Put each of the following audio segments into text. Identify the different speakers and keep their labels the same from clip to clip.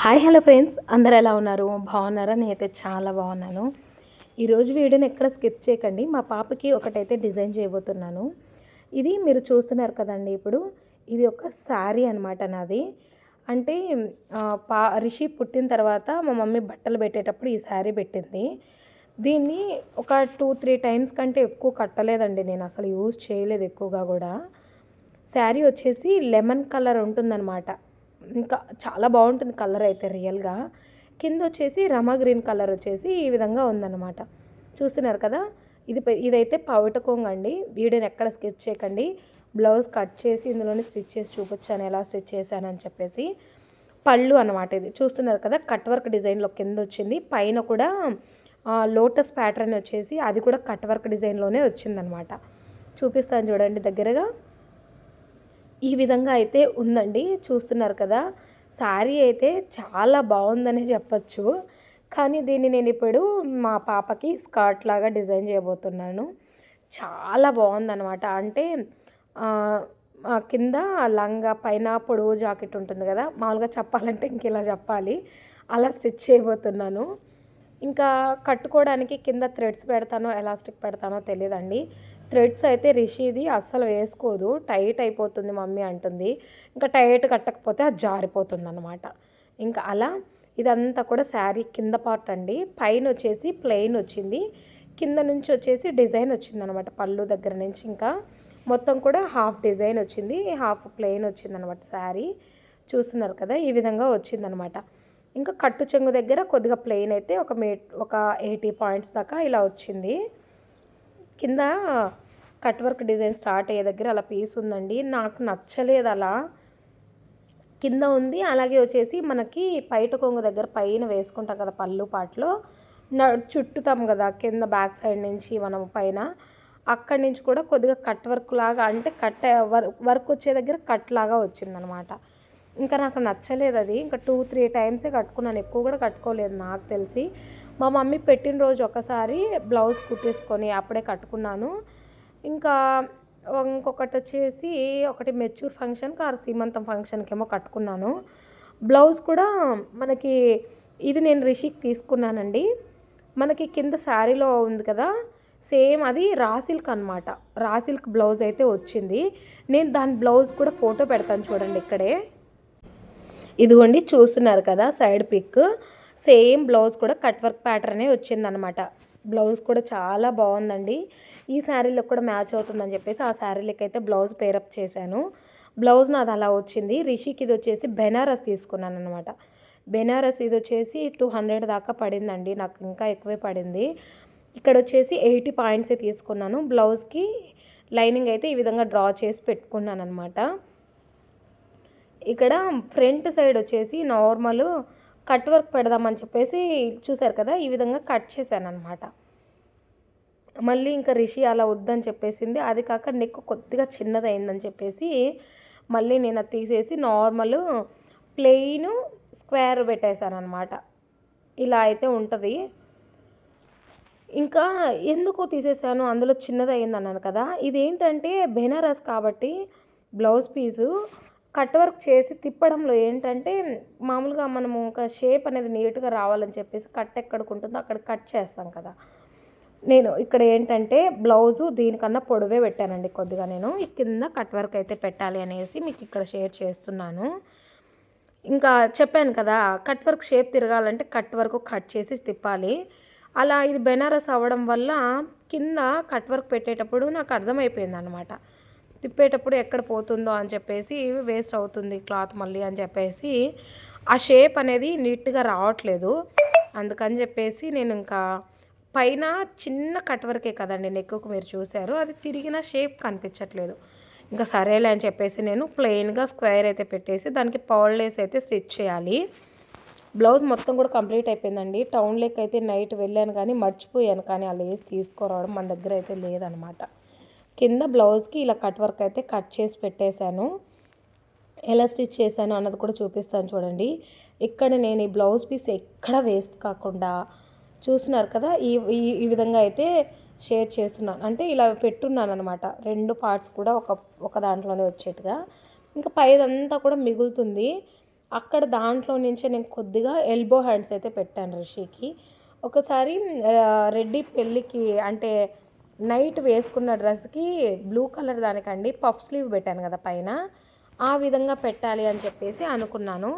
Speaker 1: Hi hello friends. అందరు ఎలా ఉన్నారు? బాగున్నారా? నేనైతే చాలా బాగున్నాను. ఈరోజు వీడియోని ఎక్కడ స్కిప్ చేయకండి. మా పాపకి ఒకటైతే డిజైన్ చేయబోతున్నాను. ఇది మీరు చూస్తున్నారు కదండి ఇప్పుడు. ఇది ఒక శారీ అనమాట నాది. అంటే పా రిషి పుట్టిన తర్వాత మా మమ్మీ బట్టలు పెట్టేటప్పుడు ఈ శారీ పెట్టింది. దీన్ని ఒక టూ త్రీ టైమ్స్ కంటే ఎక్కువ కట్టలేదండి నేను. అసలు యూజ్ చేయలేదు ఎక్కువగా కూడా. శారీ వచ్చేసి లెమన్ కలర్ ఉంటుందన్నమాట. ఇంకా చాలా బాగుంటుంది కలర్ అయితే రియల్గా. కింద వచ్చేసి రమా గ్రీన్ కలర్ వచ్చేసి ఈ విధంగా ఉందన్నమాట. చూస్తున్నారు కదా? ఇది ఇదైతే పవిట కొంగు అండి. వీడియోని ఎక్కడ స్కిప్ చేయకండి. బ్లౌజ్ కట్ చేసి ఇందులోనే స్టిచ్ చేసి చూపించాను ఎలా స్టిచ్ చేశానని చెప్పేసి. పళ్ళు అనమాట ఇది. చూస్తున్నారు కదా? కట్ వర్క్ డిజైన్లో కింద వచ్చింది. పైన కూడా లోటస్ ప్యాటర్న్ వచ్చేసి అది కూడా కట్ వర్క్ డిజైన్లోనే వచ్చిందనమాట చూపిస్తాను చూడండి దగ్గరగా. ఈ విధంగా అయితే ఉందండి. చూస్తున్నారు కదా శారీ అయితే చాలా బాగుందని చెప్పచ్చు. కానీ దీన్ని నేను ఇప్పుడు మా పాపకి స్కర్ట్ లాగా డిజైన్ చేయబోతున్నాను. చాలా బాగుందనమాట అంటే కింద లంగా పైన పొడవు జాకెట్ ఉంటుంది కదా మామూలుగా చెప్పాలంటే ఇంక ఇలా చెప్పాలి. అలా స్టిచ్ చేయబోతున్నాను. ఇంకా కట్టుకోవడానికి కింద థ్రెడ్స్ పెడతానో ఎలాస్టిక్ పెడతానో తెలియదండి. థ్రెడ్స్ అయితే రిషిది అస్సలు వేసుకోదు. టైట్ అయిపోతుంది మమ్మీ అంటుంది. ఇంకా టైట్ కట్టకపోతే అది జారిపోతుంది అనమాట ఇంకా అలా ఇదంతా కూడా శారీ కింద పార్ట్ అండి. పైన వచ్చేసి ప్లెయిన్ వచ్చింది. కింద నుంచి వచ్చేసి డిజైన్ వచ్చింది అనమాట పళ్ళు దగ్గర నుంచి ఇంకా మొత్తం కూడా హాఫ్ డిజైన్ వచ్చింది. హాఫ్ ప్లెయిన్ వచ్చింది అనమాట శారీ. చూస్తున్నారు కదా ఈ విధంగా వచ్చిందనమాట ఇంకా కట్టు చెంగు దగ్గర కొద్దిగా ప్లెయిన్ అయితే ఒక మీ ఒక ఎయిటీ పాయింట్స్ దాకా ఇలా వచ్చింది. కింద కట్ వర్క్ డిజైన్ స్టార్ట్ అయ్యే దగ్గర అలా పీస్ ఉందండి. నాకు నచ్చలేదు అలా. కింద ఉంది అలాగే వచ్చేసి మనకి పైట కొంగు దగ్గర పైన వేసుకుంటాం కదా పళ్ళు పాటలో. న చుట్టుతాం కదా కింద బ్యాక్ సైడ్ నుంచి మనం పైన. అక్కడి నుంచి కూడా కొద్దిగా కట్ వర్క్ లాగా అంటే కట్ వర్క్ వర్క్ వచ్చే దగ్గర కట్ లాగా వచ్చిందనమాట. ఇంకా నాకు నచ్చలేదు అది. ఇంకా టూ త్రీ టైమ్సే కట్టుకున్నాను. ఎక్కువ కూడా కట్టుకోలేదు నాకు తెలిసి. మా మమ్మీ పెట్టిన రోజు ఒకసారి బ్లౌజ్ కుట్టేసుకొని అప్పుడే కట్టుకున్నాను. ఇంకా ఇంకొకటి వచ్చేసి ఒకటి మెచ్యూర్ ఫంక్షన్కి ఆరు సీమంతం ఫంక్షన్కి ఏమో కట్టుకున్నాను. బ్లౌజ్ కూడా మనకి ఇది నేను రిషిక్ తీసుకున్నానండి. మనకి కింద శారీలో ఉంది కదా సేమ్ అది రాసిల్క్ అనమాట రాసిల్క్ బ్లౌజ్ అయితే వచ్చింది. నేను దాని బ్లౌజ్ కూడా ఫోటో పెడతాను చూడండి ఇక్కడే. ఇదిగోండి చూస్తున్నారు కదా సైడ్ పిక్. సేమ్ బ్లౌజ్ కూడా కట్ వర్క్ ప్యాటర్నే వచ్చిందనమాట బ్లౌజ్ కూడా చాలా బాగుందండి. ఈ శారీలో కూడా మ్యాచ్ అవుతుందని చెప్పేసి ఆ శారీలకి అయితే బ్లౌజ్ పేరప్ చేశాను. బ్లౌజ్ నాది అలా వచ్చింది. రిషికి ఇది వచ్చేసి బెనారస్ తీసుకున్నాను అనమాట బెనారస్ ఇది వచ్చేసి టూ హండ్రెడ్ దాకా పడిందండి. నాకు ఇంకా ఎక్కువే పడింది. ఇక్కడ వచ్చేసి ఎయిటీ పాయింట్సే తీసుకున్నాను. బ్లౌజ్కి లైనింగ్ అయితే ఈ విధంగా డ్రా చేసి పెట్టుకున్నాను అనమాట ఇక్కడ ఫ్రంట్ సైడ్ వచ్చేసి నార్మల్ కట్ వర్క్ పెడదామని చెప్పేసి చూసారు కదా ఈ విధంగా కట్ చేశాను అనమాట మళ్ళీ ఇంకా రిషి అలా వద్దని చెప్పేసింది. అది కాక నెక్ కొద్దిగా చిన్నదైందని చెప్పేసి మళ్ళీ నేను అది తీసేసి నార్మల్ ప్లెయిన్ స్క్వేర్ పెట్టేశాను అనమాట ఇలా అయితే ఉంటుంది. ఇంకా ఎందుకు తీసేసాను అందులో చిన్నది అయింది అన్నాను కదా. ఇదేంటంటే బెనారస్ కాబట్టి బ్లౌజ్ పీసు కట్ వర్క్ చేసి తిప్పడంలో ఏంటంటే మామూలుగా మనము ఒక షేప్ అనేది నీట్గా రావాలని చెప్పేసి కట్ ఎక్కడికి ఉంటుందో అక్కడ కట్ చేస్తాం కదా. నేను ఇక్కడ ఏంటంటే బ్లౌజు దీనికన్నా పొడవే పెట్టానండి కొద్దిగా నేను. ఈ కింద కట్ వర్క్ అయితే పెట్టాలి అనేసి మీకు ఇక్కడ షేర్ చేస్తున్నాను. ఇంకా చెప్పాను కదా కట్ వర్క్ షేప్ తిరగాలంటే కట్ వర్క్ కట్ చేసి తిప్పాలి. అలా ఇది బెనారస్ అవ్వడం వల్ల కింద కట్ వర్క్ పెట్టేటప్పుడు నాకు అర్థమైపోయింది అనమాట తిప్పేటప్పుడు ఎక్కడ పోతుందో అని చెప్పేసి వేస్ట్ అవుతుంది క్లాత్ మళ్ళీ అని చెప్పేసి ఆ షేప్ అనేది నీట్గా రావట్లేదు. అందుకని చెప్పేసి నేను ఇంకా పైన చిన్న కట్ వరకే కదండి నెక్కుకు మీరు చూశారు అది తిరిగిన షేప్ కనిపించట్లేదు. ఇంకా సరేలే అని చెప్పేసి నేను ప్లెయిన్గా స్క్వేర్ అయితే పెట్టేసి దానికి పౌల్లేస్ అయితే స్టిచ్ చేయాలి. బ్లౌజ్ మొత్తం కూడా కంప్లీట్ అయిపోయిందండి. టౌన్ అయితే నైట్ వెళ్ళాను కానీ మర్చిపోయాను కానీ ఆ లేస్ తీసుకురావడం మన దగ్గర అయితే లేదనమాట. కింద బ్లౌజ్కి ఇలా కట్ వర్క్ అయితే కట్ చేసి పెట్టేశాను. ఎలా స్టిచ్ చేశాను అన్నది కూడా చూపిస్తాను చూడండి. ఇక్కడ నేను ఈ బ్లౌజ్ పీస్ ఎక్కడ వేస్ట్ కాకుండా చూస్తున్నారు కదా ఈ ఈ- విధంగా అయితే షేర్ చేస్తున్నాను. అంటే ఇలా పెట్టున్నాను అనమాట రెండు పార్ట్స్ కూడా ఒక ఒక దాంట్లోనే వచ్చేట్టుగా. ఇంకా పైదంతా కూడా మిగులుతుంది. అక్కడ దాంట్లో నుంచే నేను కొద్దిగా ఎల్బో హ్యాండ్స్ అయితే పెట్టాను రిషికి. ఒకసారి రెడ్డి పెళ్ళికి అంటే నైట్ వేసుకున్న డ్రెస్కి బ్లూ కలర్ దానికండి పఫ్ స్లీవ్ పెట్టాను కదా పైన. ఆ విధంగా పెట్టాలి అని చెప్పేసి అనుకున్నాను.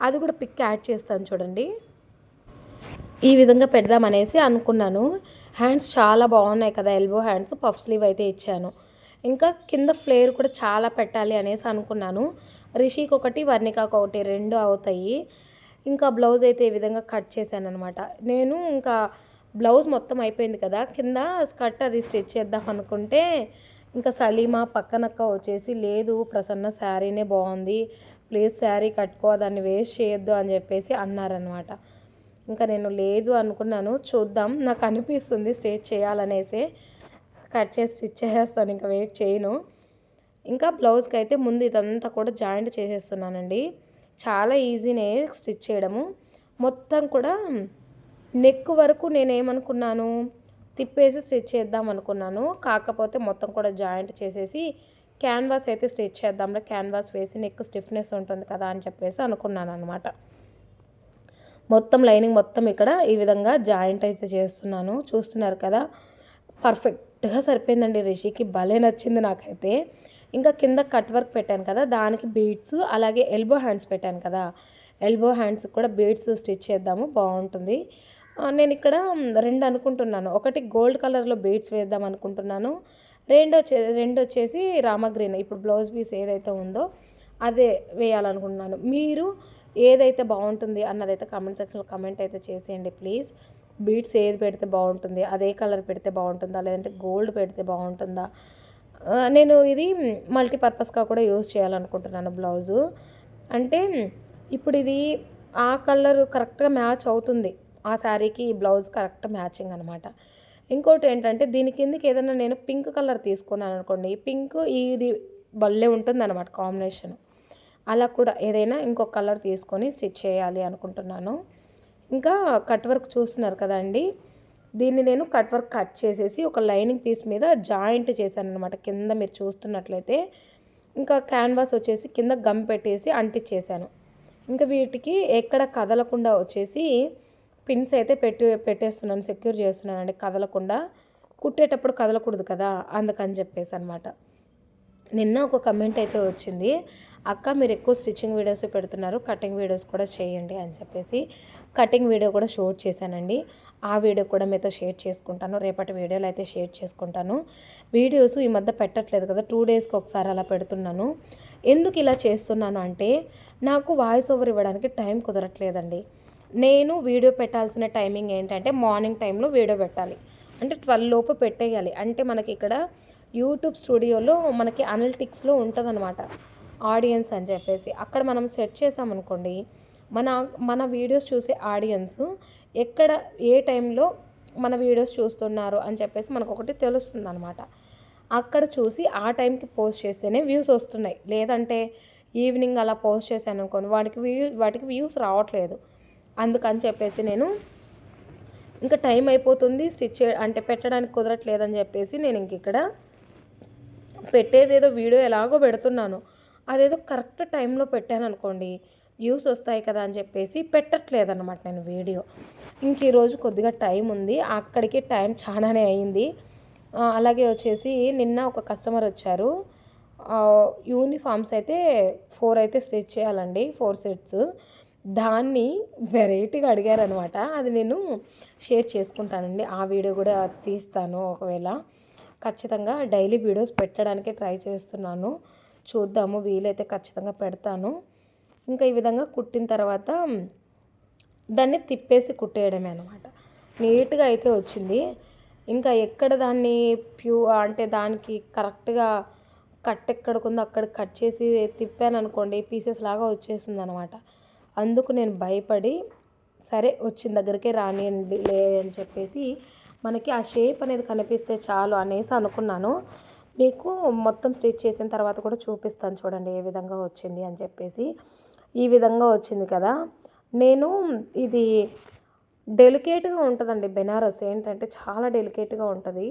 Speaker 1: అది కూడా పిక్ యాడ్ చేస్తాను చూడండి. ఈ విధంగా పెడదామనేసి అనుకున్నాను. హ్యాండ్స్ చాలా బాగున్నాయి కదా ఎల్బో హ్యాండ్స్ పఫ్ స్లీవ్ అయితే ఇచ్చాను. ఇంకా కింద ఫ్లేర్ కూడా చాలా పెట్టాలి అనేసి అనుకున్నాను. రిషికి ఒకటి వర్ణికాకి ఒకటి రెండు అవుతాయి. ఇంకా బ్లౌజ్ అయితే ఈ విధంగా కట్ చేశాను అనమాట నేను ఇంకా బ్లౌజ్ మొత్తం అయిపోయింది కదా కింద స్కర్ట్ అది స్టిచ్ చేద్దాం అనుకుంటే ఇంకా సలీమా పక్కనక్క వచ్చేసి లేదు ప్రసన్న శారీనే బాగుంది ప్లీజ్ శారీ కట్టుకో దాన్ని వేస్ట్ చేయొద్దు అని చెప్పేసి అన్నారనమాట ఇంకా నేను లేదు అనుకున్నాను చూద్దాం నాకు అనిపిస్తుంది స్టిచ్ చేయాలనేసి కట్ చేసి స్టిచ్ చేసేస్తాను ఇంకా వెయిట్ చేయను. ఇంకా బ్లౌజ్కి అయితే ముందు ఇదంతా కూడా జాయింట్ చేసేస్తున్నానండి. చాలా ఈజీనే స్టిచ్ చేయడము. మొత్తం కూడా నెక్ వరకు నేను ఏమనుకున్నాను తిప్పేసి స్టిచ్ చేద్దాం అనుకున్నాను కాకపోతే మొత్తం కూడా జాయింట్ చేసేసి క్యాన్వాస్ అయితే స్టిచ్ చేద్దాంలో. క్యాన్వాస్ వేసి నెక్ స్టిఫ్నెస్ ఉంటుంది కదా అని చెప్పేసి అనుకున్నాను అనమాట మొత్తం లైనింగ్ మొత్తం ఇక్కడ ఈ విధంగా జాయింట్ అయితే చేస్తున్నాను. చూస్తున్నారు కదా పర్ఫెక్ట్గా సరిపోయిందండి రిషికి. భలే నచ్చింది నాకైతే. ఇంకా కింద కట్ వర్క్ పెట్టాను కదా దానికి బీడ్స్ అలాగే ఎల్బో హ్యాండ్స్ పెట్టాను కదా. ఎల్బో హ్యాండ్స్ కూడా బీడ్స్ స్టిచ్ చేద్దాము. బాగుంటుంది. నేను ఇక్కడ రెండు అనుకుంటున్నాను. ఒకటి గోల్డ్ కలర్లో బీడ్స్ వేద్దాం అనుకుంటున్నాను. రెండు వచ్చే రెండు వచ్చేసి రామ గ్రీన్ ఇప్పుడు బ్లౌజ్ పీస్ ఏదైతే ఉందో అదే వేయాలనుకుంటున్నాను. మీరు ఏదైతే బాగుంటుంది అన్నదైతే కామెంట్ సెక్షన్లో కమెంట్ అయితే చేసేయండి ప్లీజ్. బీడ్స్ ఏది పెడితే బాగుంటుంది అదే కలర్ పెడితే బాగుంటుందా లేదంటే గోల్డ్ పెడితే బాగుంటుందా? నేను ఇది మల్టీపర్పస్గా కూడా యూజ్ చేయాలనుకుంటున్నాను బ్లౌజు. అంటే ఇప్పుడు ఇది ఆ కలర్ కరెక్ట్గా మ్యాచ్ అవుతుంది. ఆ శారీకి ఈ బ్లౌజ్ కరెక్ట్ మ్యాచింగ్ అనమాట ఇంకోటి ఏంటంటే దీని కిందకి ఏదైనా నేను పింక్ కలర్ తీసుకున్నాను అనుకోండి పింక్ ఇది భలే ఉంటుంది అనమాట కాంబినేషన్. అలా కూడా ఏదైనా ఇంకొక కలర్ తీసుకొని స్టిచ్ చేయాలి అనుకుంటున్నాను. ఇంకా కట్ వర్క్ చూస్తున్నారు కదండి దీన్ని నేను కట్ వర్క్ కట్ చేసేసి ఒక లైనింగ్ పీస్ మీద జాయింట్ చేశాను అనమాట కింద మీరు చూస్తున్నట్లయితే ఇంకా క్యాన్వాస్ వచ్చేసి కింద గమ్ పెట్టేసి అంటించేసాను ఇంకా వీటికి ఎక్కడ కదలకుండా వచ్చేసి పిన్స్ అయితే పెట్టి పెట్టేస్తున్నాను సెక్యూర్ చేస్తున్నాను అండి కదలకుండా. కుట్టేటప్పుడు కదలకూడదు కదా అందుకని చెప్పేసి అనమాట నిన్న ఒక కమెంట్ అయితే వచ్చింది అక్క మీరు ఎక్కువ స్టిచ్చింగ్ వీడియోస్ పెడుతున్నారు కటింగ్ వీడియోస్ కూడా చేయండి అని చెప్పేసి కటింగ్ వీడియో కూడా షూట్ చేశానండి. ఆ వీడియో కూడా మీతో షేర్ చేసుకుంటాను రేపటి వీడియోలు అయితే షేర్ చేసుకుంటాను. వీడియోస్ ఈ మధ్య పెట్టట్లేదు కదా టూ డేస్కి ఒకసారి అలా పెడుతున్నాను. ఎందుకు ఇలా చేస్తున్నాను అంటే నాకు వాయిస్ ఓవర్ ఇవ్వడానికి టైం కుదరట్లేదండి. నేను వీడియో పెట్టాల్సిన టైమింగ్ ఏంటంటే మార్నింగ్ టైంలో వీడియో పెట్టాలి. అంటే ట్వెల్వ్ లోపు పెట్టేయాలి. అంటే మనకి ఇక్కడ యూట్యూబ్ స్టూడియోలో మనకి అనలిటిక్స్లో ఉంటుందన్నమాట. ఆడియన్స్ అని చెప్పేసి. అక్కడ మనం సెట్ చేసామనుకోండి మన మన వీడియోస్ చూసే ఆడియన్స్ ఎక్కడ ఏ టైంలో మన వీడియోస్ చూస్తున్నారు అని చెప్పేసి మనకు ఒకటి తెలుస్తుంది అనమాట అక్కడ చూసి ఆ టైంకి పోస్ట్ చేస్తేనే వ్యూస్ వస్తున్నాయి. లేదంటే ఈవినింగ్ అలా పోస్ట్ చేశాను అనుకోండి వాటికి వ్యూ వాటికి వ్యూస్ రావట్లేదు. అందుకని చెప్పేసి నేను ఇంకా టైం అయిపోతుంది స్టిచ్ అంటే పెట్టడానికి కుదరట్లేదని చెప్పేసి నేను ఇంక ఇక్కడ పెట్టేదేదో వీడియో ఎలాగో పెడుతున్నాను. అదేదో కరెక్ట్ టైంలో పెట్టాను అనుకోండి వ్యూస్ వస్తాయి కదా అని చెప్పేసి పెట్టట్లేదు అనమాట నేను వీడియో. ఇంక ఈరోజు కొద్దిగా టైం ఉంది అక్కడికి టైం చాలానే అయింది. అలాగే వచ్చేసి నిన్న ఒక కస్టమర్ వచ్చారు. యూనిఫామ్స్ అయితే ఫోర్ అయితే స్టిచ్ చేయాలండి ఫోర్ సెట్స్. దాన్ని వెరైటీగా అడిగారనమాట. అది నేను షేర్ చేసుకుంటానండి. ఆ వీడియో కూడా తీస్తాను ఒకవేళ. ఖచ్చితంగా డైలీ వీడియోస్ పెట్టడానికి ట్రై చేస్తున్నాను. చూద్దాము వీలైతే ఖచ్చితంగా పెడతాను. ఇంకా ఈ విధంగా కుట్టిన తర్వాత దాన్ని తిప్పేసి కుట్టేయడమే అనమాట. నీట్గా అయితే వచ్చింది. ఇంకా ఎక్కడ దాన్ని ప్యూ అంటే దానికి కరెక్ట్గా కట్ ఎక్కడికుందో అక్కడ కట్ చేసి తిప్పాను అనుకోండి పీసెస్ లాగా వచ్చేసింది అనమాట అందుకు నేను భయపడి సరే వచ్చిన దగ్గరికే రానియండి లే అని చెప్పేసి మనకి ఆ షేప్ అనేది కనిపిస్తే చాలు అనేసి అనుకున్నాను. మీకు మొత్తం స్టిచ్ చేసిన తర్వాత కూడా చూపిస్తాను చూడండి ఏ విధంగా వచ్చింది అని చెప్పేసి. ఈ విధంగా వచ్చింది కదా. నేను ఇది డెలికేట్గా ఉంటుందండి బెనారస్. ఏంటంటే చాలా డెలికేట్గా ఉంటుంది.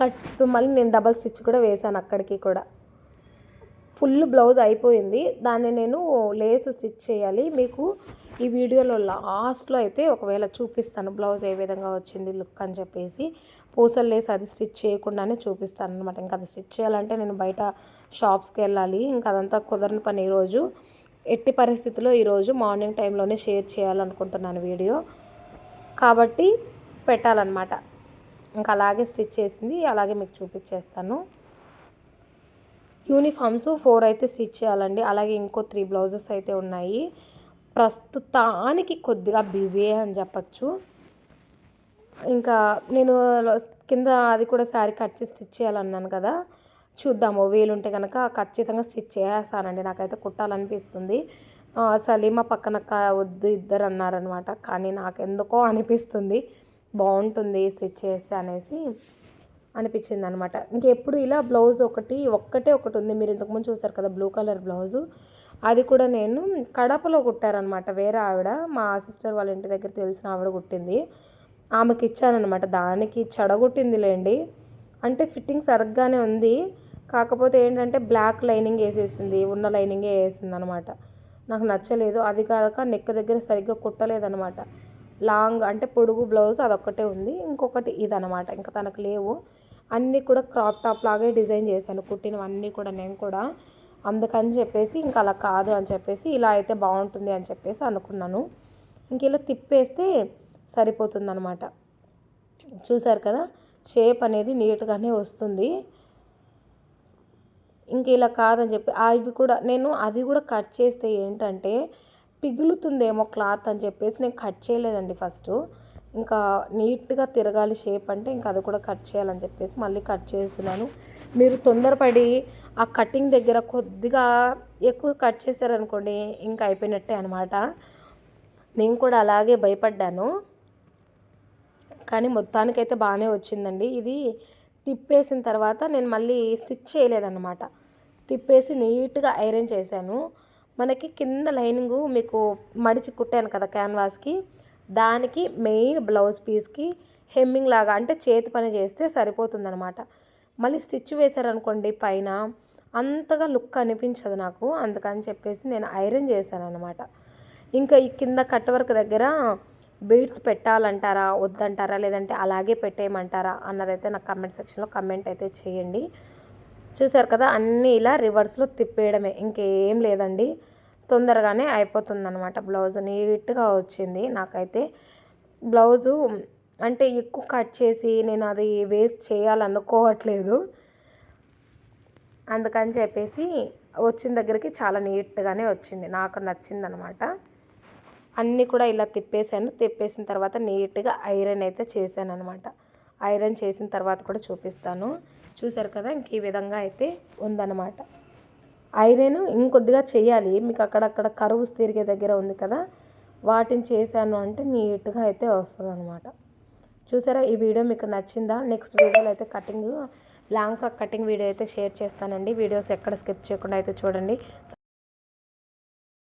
Speaker 1: కట్ మళ్ళీ నేను డబల్ స్టిచ్ కూడా వేశాను అక్కడికి కూడా. ఫుల్ బ్లౌజ్ అయిపోయింది. దాన్ని నేను లేస్ స్టిచ్ చేయాలి. మీకు ఈ వీడియోలో లాస్ట్లో అయితే ఒకవేళ చూపిస్తాను బ్లౌజ్ ఏ విధంగా వచ్చింది లుక్ అని చెప్పేసి. పూసలు లేసి అది స్టిచ్ చేయకుండానే చూపిస్తాను అనమాట ఇంకా అది స్టిచ్ చేయాలంటే నేను బయట షాప్స్కి వెళ్ళాలి. ఇంకా అదంతా కుదరని పని ఈరోజు ఎట్టి పరిస్థితుల్లో ఈరోజు మార్నింగ్ టైంలోనే షేర్ చేయాలనుకుంటున్నాను వీడియో. కాబట్టి పెట్టాలన్నమాట. ఇంకా అలాగే స్టిచ్ చేసింది. అలాగే మీకు చూపించేస్తాను. యూనిఫామ్స్ ఫోర్ అయితే స్టిచ్ చేయాలండి. అలాగే ఇంకో త్రీ బ్లౌజెస్ అయితే ఉన్నాయి. ప్రస్తుతానికి కొద్దిగా బిజీ అని చెప్పచ్చు. ఇంకా నేను కింద అది కూడా శారీ కట్ చేసి స్టిచ్ చేయాలన్నాను కదా. చూద్దాము. వీలుంటే కనుక ఖచ్చితంగా స్టిచ్ చేసేస్తానండి. నాకైతే కుట్టాలనిపిస్తుంది. సలీమా పక్కన వద్దు ఇద్దరు అన్నారనమాట కానీ నాకు ఎందుకో అనిపిస్తుంది. బాగుంటుంది స్టిచ్ చేస్తే అనేసి. అనిపించింది అనమాట ఇంకెప్పుడు ఇలా బ్లౌజ్ ఒకటి ఒక్కటే ఒకటి ఉంది. మీరు ఇంతకుముందు చూసారు కదా బ్లూ కలర్ బ్లౌజు. అది కూడా నేను కడపలో కుట్టారనమాట. వేరే ఆవిడ మా సిస్టర్ వాళ్ళ ఇంటి దగ్గర తెలిసిన ఆవిడ కుట్టింది. ఆమెకి ఇచ్చానమాట దానికి చెడగొట్టింది లేండి అంటే ఫిట్టింగ్ సరిగ్గానే ఉంది. కాకపోతే ఏంటంటే బ్లాక్ లైనింగ్ వేసేసింది. ఉన్న లైనింగే వేసింది అనమాట నాకు నచ్చలేదు. అది కాక నెక్ దగ్గర సరిగ్గా కుట్టలేదనమాట. లాంగ్ అంటే పొడుగు బ్లౌజ్ అదొక్కటే ఉంది. ఇంకొకటి ఇదనమాట. ఇంకా తనకు లేవు. అన్నీ కూడా క్రాప్ టాప్ లాగే డిజైన్ చేశాను. కుట్టినవన్నీ కూడా నేను కూడా అందుకని చెప్పేసి ఇంకా అలా కాదు అని చెప్పేసి ఇలా అయితే బాగుంటుంది అని చెప్పేసి అనుకున్నాను. ఇంక ఇలా తిప్పేస్తే సరిపోతుందనమాట చూసారు కదా? షేప్ అనేది నీట్గానే వస్తుంది. ఇంక ఇలా కాదని చెప్పి అవి కూడా నేను అది కూడా కట్ చేస్తే ఏంటంటే పిగులుతుందేమో క్లాత్ అని చెప్పేసి నేను కట్ చేయలేదండి ఫస్ట్. ఇంకా నీట్గా తిరగాలి షేప్ అంటే ఇంకా అది కూడా కట్ చేయాలని చెప్పేసి మళ్ళీ కట్ చేస్తున్నాను. మీరు తొందరపడి ఆ కటింగ్ దగ్గర కొద్దిగా ఎక్కువ కట్ చేశారనుకోండి ఇంకా అయిపోయినట్టే అనమాట నేను కూడా అలాగే భయపడ్డాను. కానీ మొత్తానికైతే బాగానే వచ్చిందండి. ఇది తిప్పేసిన తర్వాత నేను మళ్ళీ స్టిచ్ చేయలేదన్నమాట. తిప్పేసి నీట్గా ఐరన్ చేశాను. మనకి కింద లైనింగ్ మీకు మడిచి కుట్టాను కదా క్యాన్వాస్కి. దానికి మెయిన్ బ్లౌజ్ పీస్కి హెమ్మింగ్ లాగా అంటే చేతి పని చేస్తే సరిపోతుందనమాట మళ్ళీ స్టిచ్ వేశారనుకోండి పైన అంతగా లుక్ అనిపించదు నాకు. అందుకని చెప్పేసి నేను ఐరన్ చేశాను అనమాట ఇంకా ఈ కింద కట్ వర్క్ దగ్గర బీడ్స్ పెట్టాలంటారా వద్దంటారా లేదంటే అలాగే పెట్టేయమంటారా అన్నదైతే నాకు కమెంట్ సెక్షన్లో కమెంట్ అయితే చేయండి. చూసారు కదా అన్నీ ఇలా రివర్స్లో తిప్పేయడమే. ఇంకేం లేదండి. తొందరగానే అయిపోతుంది అనమాట బ్లౌజ్. నీట్గా వచ్చింది. నాకైతే బ్లౌజు అంటే ఎక్కువ కట్ చేసి నేను అది వేస్ట్ చేయాలనుకోవట్లేదు. అందుకని చెప్పేసి వచ్చిన దగ్గరికి చాలా నీట్గానే వచ్చింది. నాకు నచ్చింది అనమాట అన్నీ కూడా ఇలా తిప్పేసాను తిప్పేసిన తర్వాత నీట్గా ఐరన్ అయితే చేశాను అనమాట ఐరన్ చేసిన తర్వాత కూడా చూపిస్తాను. చూసారు కదా? ఇంక ఈ విధంగా అయితే ఉందన్నమాట. ఐరన్ ఇంకొద్దిగా చేయాలి. మీకు అక్కడక్కడ కరువుస్ తిరిగే దగ్గర ఉంది కదా వాటిని చేశాను అంటే నీట్గా అయితే వస్తుంది అనమాట చూసారా ఈ వీడియో మీకు నచ్చిందా? నెక్స్ట్ వీడియోలో అయితే cutting long frock cutting video అయితే షేర్ చేస్తానండి. వీడియోస్ ఎక్కడ స్కిప్ చేయకుండా అయితే చూడండి.